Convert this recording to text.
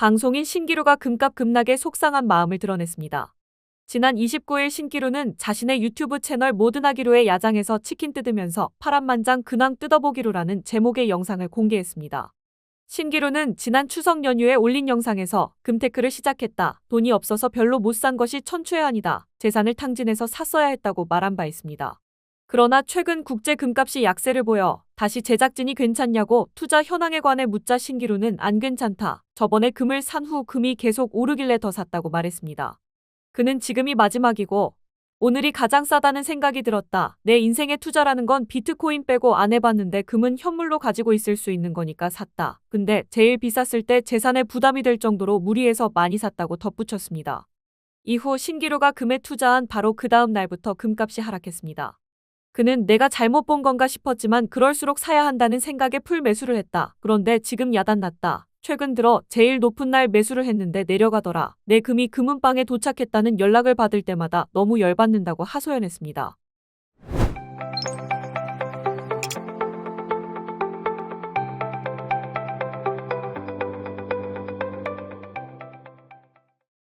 방송인 신기루가 금값 급락에 속상한 마음을 드러냈습니다. 지난 29일 신기루는 자신의 유튜브 채널 모든하기로의 야장에서 치킨 뜯으면서 파란만장 근황 뜯어보기로라는 제목의 영상을 공개했습니다. 신기루는 지난 추석 연휴에 올린 영상에서 금테크를 시작했다. 돈이 없어서 별로 못 산 것이 천추해한이다. 재산을 탕진해서 샀어야 했다고 말한 바 있습니다. 그러나 최근 국제 금값이 약세를 보여 다시 제작진이 괜찮냐고 투자 현황에 관해 묻자 신기루는 안 괜찮다. 저번에 금을 산 후 금이 계속 오르길래 더 샀다고 말했습니다. 그는 지금이 마지막이고 오늘이 가장 싸다는 생각이 들었다. 내 인생의 투자라는 건 비트코인 빼고 안 해봤는데 금은 현물로 가지고 있을 수 있는 거니까 샀다. 근데 제일 비쌌을 때 재산에 부담이 될 정도로 무리해서 많이 샀다고 덧붙였습니다. 이후 신기루가 금에 투자한 바로 그 다음 날부터 금값이 하락했습니다. 그는 내가 잘못 본 건가 싶었지만 그럴수록 사야 한다는 생각에 풀 매수를 했다. 그런데 지금 야단 났다. 최근 들어 제일 높은 날 매수를 했는데 내려가더라. 내 금이 금은방에 도착했다는 연락을 받을 때마다 너무 열받는다고 하소연했습니다.